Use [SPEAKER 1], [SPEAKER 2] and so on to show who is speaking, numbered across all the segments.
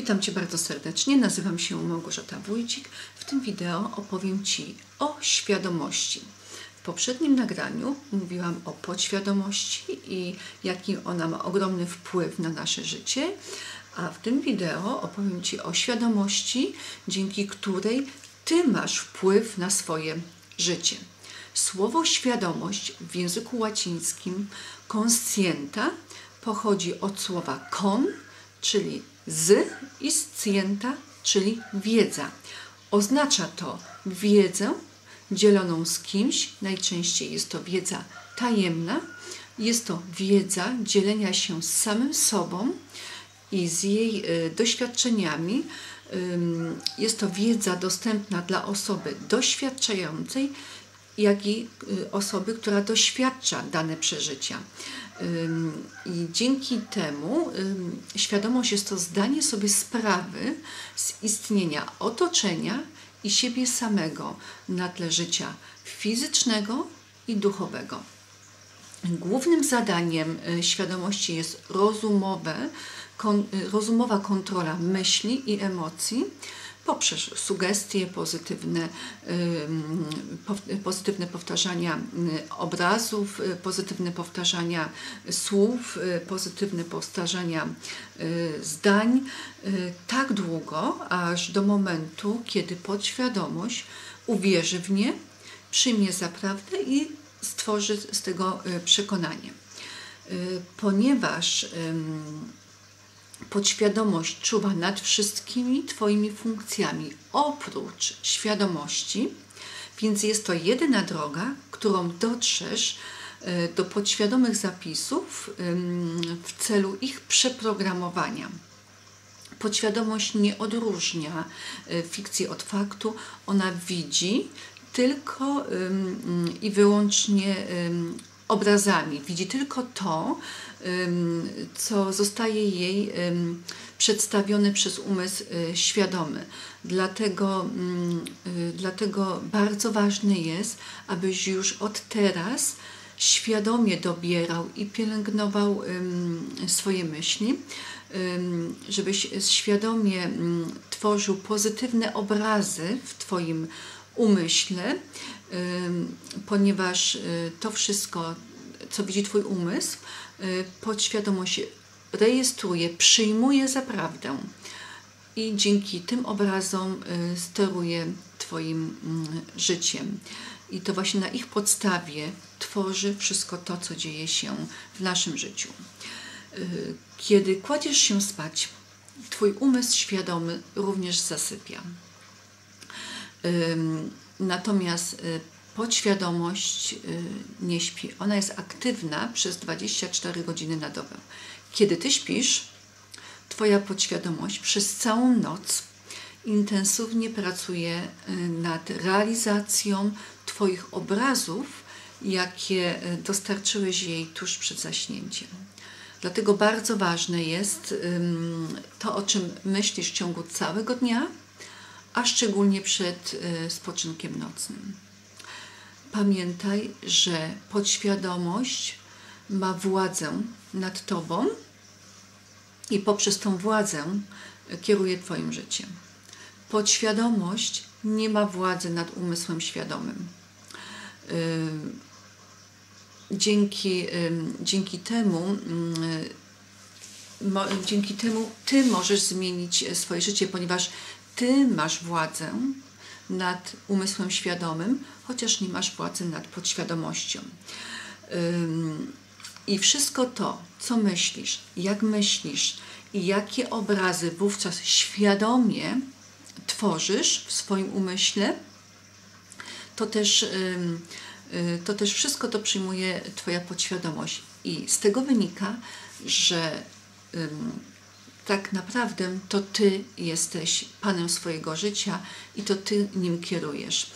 [SPEAKER 1] Witam Cię bardzo serdecznie, nazywam się Małgorzata Wójcik. W tym wideo opowiem Ci o świadomości. W poprzednim nagraniu mówiłam o podświadomości i jaki ona ma ogromny wpływ na nasze życie, a w tym wideo opowiem Ci o świadomości, dzięki której Ty masz wpływ na swoje życie. Słowo świadomość w języku łacińskim conscienta pochodzi od słowa con, czyli z i scienta, czyli wiedza. Oznacza to wiedzę dzieloną z kimś, najczęściej jest to wiedza tajemna, jest to wiedza dzielenia się z samym sobą i z jej y, doświadczeniami. Jest to wiedza dostępna dla osoby doświadczającej, jak i y, osoby, która doświadcza dane przeżycia. I dzięki temu świadomość jest to zdanie sobie sprawy z istnienia otoczenia i siebie samego na tle życia fizycznego i duchowego. Głównym zadaniem y, świadomości jest rozumowe, kon, rozumowa kontrola myśli i emocji poprzez sugestie, pozytywne, pozytywne powtarzania obrazów, y, pozytywne powtarzania słów, y, pozytywne powtarzania y, zdań, tak długo, aż do momentu, kiedy podświadomość uwierzy w nie, przyjmie za prawdę i stworzy z tego przekonanie. Ponieważ podświadomość czuwa nad wszystkimi Twoimi funkcjami oprócz świadomości, więc jest to jedyna droga, którą dotrzesz e, do podświadomych zapisów w celu ich przeprogramowania. Podświadomość nie odróżnia e, fikcji od faktu, ona widzi tylko i wyłącznie obrazami, widzi tylko to, co zostaje jej przedstawione przez umysł y, świadomy. Dlatego, y, dlatego bardzo ważne jest, abyś już od teraz świadomie dobierał i pielęgnował swoje myśli, żebyś świadomie tworzył pozytywne obrazy w Twoim umyśle, ponieważ y, to wszystko, co widzi Twój umysł, y, podświadomość rejestruje, przyjmuje za prawdę i dzięki tym obrazom y, steruje Twoim mm, życiem. I to właśnie na ich podstawie tworzy wszystko to, co dzieje się w naszym życiu. Kiedy kładziesz się spać, Twój umysł świadomy również zasypia. Natomiast y, podświadomość y, nie śpi. Ona jest aktywna przez 24 godziny na dobę. Kiedy ty śpisz, twoja podświadomość przez całą noc intensywnie pracuje y, nad realizacją twoich obrazów, jakie dostarczyłeś jej tuż przed zaśnięciem. Dlatego bardzo ważne jest to, o czym myślisz w ciągu całego dnia, a szczególnie przed y, spoczynkiem nocnym. Pamiętaj, że podświadomość ma władzę nad Tobą i poprzez tą władzę kieruje Twoim życiem. Podświadomość nie ma władzy nad umysłem świadomym. Y, dzięki, dzięki temu dzięki temu Ty możesz zmienić swoje życie, ponieważ ty masz władzę nad umysłem świadomym, chociaż nie masz władzy nad podświadomością. I wszystko to, co myślisz, jak myślisz i jakie obrazy wówczas świadomie tworzysz w swoim umyśle, to też, y, to też wszystko to przyjmuje Twoja podświadomość. I z tego wynika, że tak naprawdę to Ty jesteś Panem swojego życia i to Ty nim kierujesz.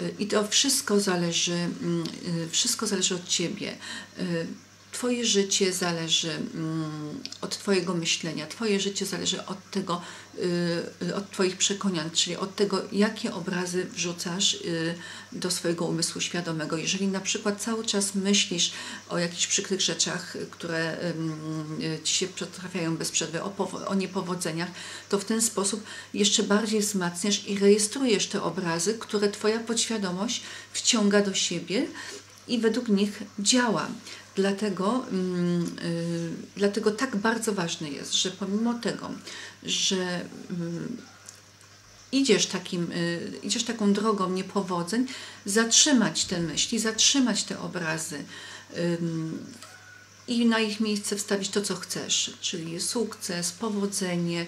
[SPEAKER 1] Y, I to wszystko zależy, mm, y, wszystko zależy od Ciebie. Twoje życie zależy mm, od Twojego myślenia, Twoje życie zależy od tego, y, od Twoich przekonań, czyli od tego, jakie obrazy wrzucasz y, do swojego umysłu świadomego. Jeżeli na przykład cały czas myślisz o jakichś przykrych rzeczach, które y, Ci się przetrafiają bez przerwy, o niepowodzeniach, to w ten sposób jeszcze bardziej wzmacniasz i rejestrujesz te obrazy, które Twoja podświadomość wciąga do siebie i według nich działa. Dlatego, yy, dlatego tak bardzo ważne jest, że pomimo tego, że yy, idziesz, takim, yy, idziesz taką drogą niepowodzeń, zatrzymać te myśli, zatrzymać te obrazy i na ich miejsce wstawić to, co chcesz, czyli sukces, powodzenie,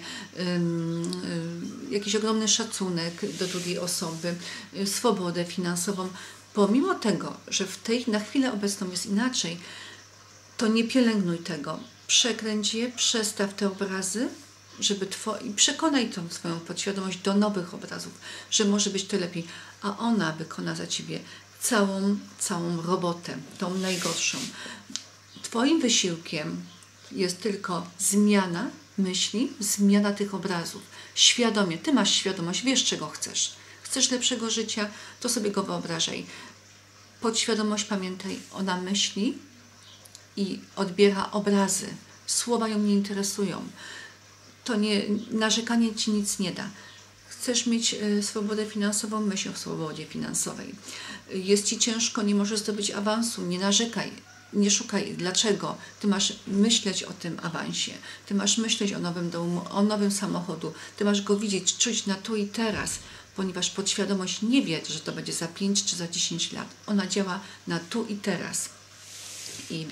[SPEAKER 1] jakiś ogromny szacunek do drugiej osoby, y, swobodę finansową pomimo tego, że w tej na chwilę obecną jest inaczej, to nie pielęgnuj tego. Przekręć je, przestaw te obrazy, żeby two... i przekonaj tą swoją podświadomość do nowych obrazów, że może być to lepiej, a ona wykona za ciebie całą, całą robotę, tą najgorszą. Twoim wysiłkiem jest tylko zmiana myśli, zmiana tych obrazów. Świadomie, ty masz świadomość, wiesz czego chcesz Chcesz lepszego życia, to sobie go wyobrażaj. Podświadomość, pamiętaj, ona myśli i odbiera obrazy. Słowa ją nie interesują. To nie, narzekanie ci nic nie da. Chcesz mieć e, swobodę finansową, myśl o swobodzie finansowej. Jest ci ciężko, nie możesz zdobyć awansu, nie narzekaj nie szukaj dlaczego. Ty masz myśleć o tym awansie, ty masz myśleć o nowym domu, o nowym samochodu, ty masz go widzieć, czuć na tu i teraz ponieważ podświadomość nie wie, że to będzie za 5 czy za 10 lat. Ona działa na tu i teraz. I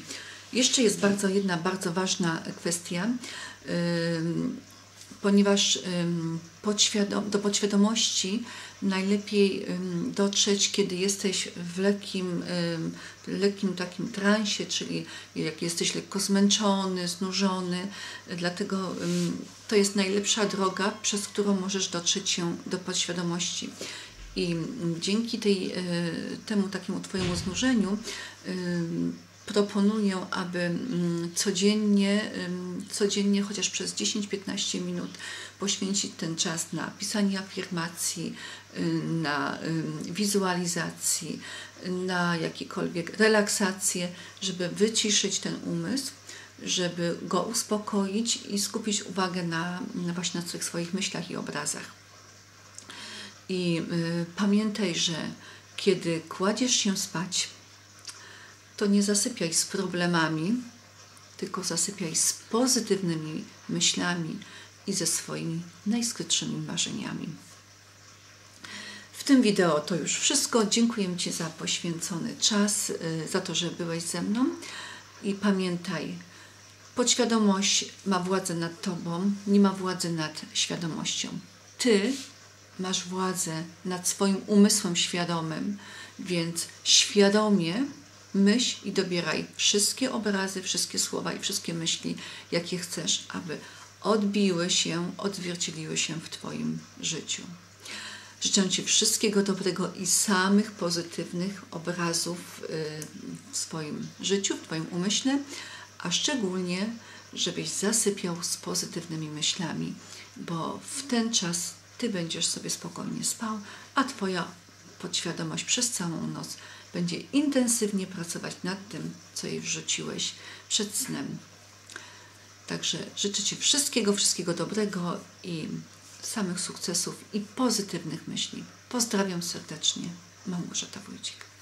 [SPEAKER 1] jeszcze jest bardzo jedna bardzo ważna kwestia, ponieważ do podświadomości najlepiej dotrzeć, kiedy jesteś w lekkim, lekkim takim transie, czyli jak jesteś lekko zmęczony, znużony. Dlatego to jest najlepsza droga, przez którą możesz dotrzeć się do podświadomości. I dzięki tej, e, temu takiemu Twojemu znużeniu proponuję, aby mm, codziennie, codziennie chociaż przez 10-15 minut poświęcić ten czas na pisanie afirmacji, na wizualizacji, na jakiekolwiek relaksację, żeby wyciszyć ten umysł, żeby go uspokoić i skupić uwagę na, na właśnie na tych swoich myślach i obrazach. I y, pamiętaj, że kiedy kładziesz się spać, to nie zasypiaj z problemami, tylko zasypiaj z pozytywnymi myślami i ze swoimi najskrytszymi marzeniami. W tym wideo to już wszystko. Dziękuję Ci za poświęcony czas, y, za to, że byłeś ze mną. I pamiętaj, podświadomość ma władzę nad Tobą, nie ma władzy nad świadomością. Ty masz władzę nad swoim umysłem świadomym, więc świadomie myśl i dobieraj wszystkie obrazy, wszystkie słowa i wszystkie myśli, jakie chcesz, aby odbiły się, odzwierciedliły się w Twoim życiu. Życzę Ci wszystkiego dobrego i samych pozytywnych obrazów y, w swoim życiu, w Twoim umyśle, a szczególnie, żebyś zasypiał z pozytywnymi myślami, bo w ten czas Ty będziesz sobie spokojnie spał, a Twoja podświadomość przez całą noc będzie intensywnie pracować nad tym, co jej wrzuciłeś przed snem. Także życzę Ci wszystkiego, wszystkiego dobrego i samych sukcesów i pozytywnych myśli. Pozdrawiam serdecznie. Małgorzata Wójcik.